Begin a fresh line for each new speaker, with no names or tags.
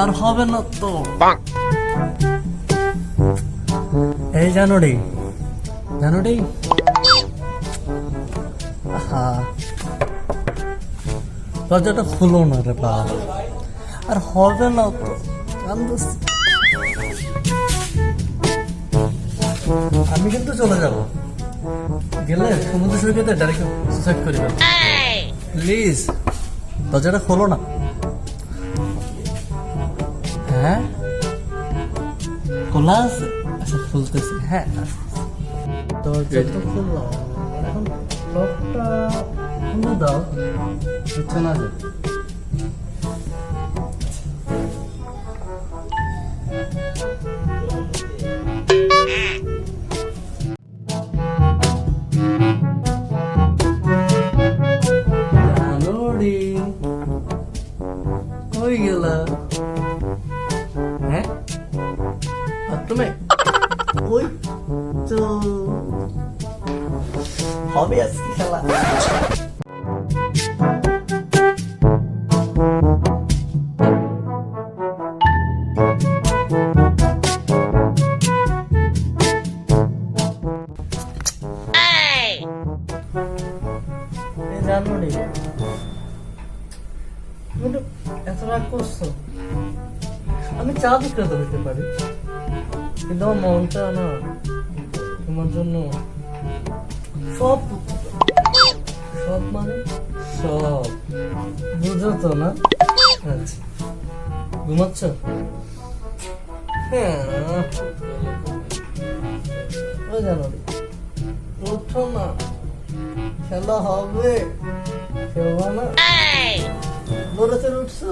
আর হবে না তো। এই জানুরি জানুরি আহা। দরজাটা খুলো না রে বাপ আর হবে না তো আমি কিন্তু চলে যাব। গেলে সমুদ্র সৈকতে ডাইরেক্ট সুসাইড করে প্লিজ দরজাটা খোলো না। হ্যাঁ? খোলা আছে আচ্ছা খুলতেছি হ্যাঁ দরজা তো খোলা এখন লকটা খুলে দাও। হচ্ছে না যে জানুরি কই বাথরুমে ওই তো হবে আজকে খেলা। তুমি এত রাগ করছ। আমি চা বিক্রেতা হতে পারি। কিন্তু আমার মনটা না তোমার জন্য সব সব মানে সব বুঝো তো না আচ্ছা ঘুমাচ্ছ হ্যাঁ জানুয়ারি ওঠো না খেলা হবে খেলবা না বলেছে উঠছো।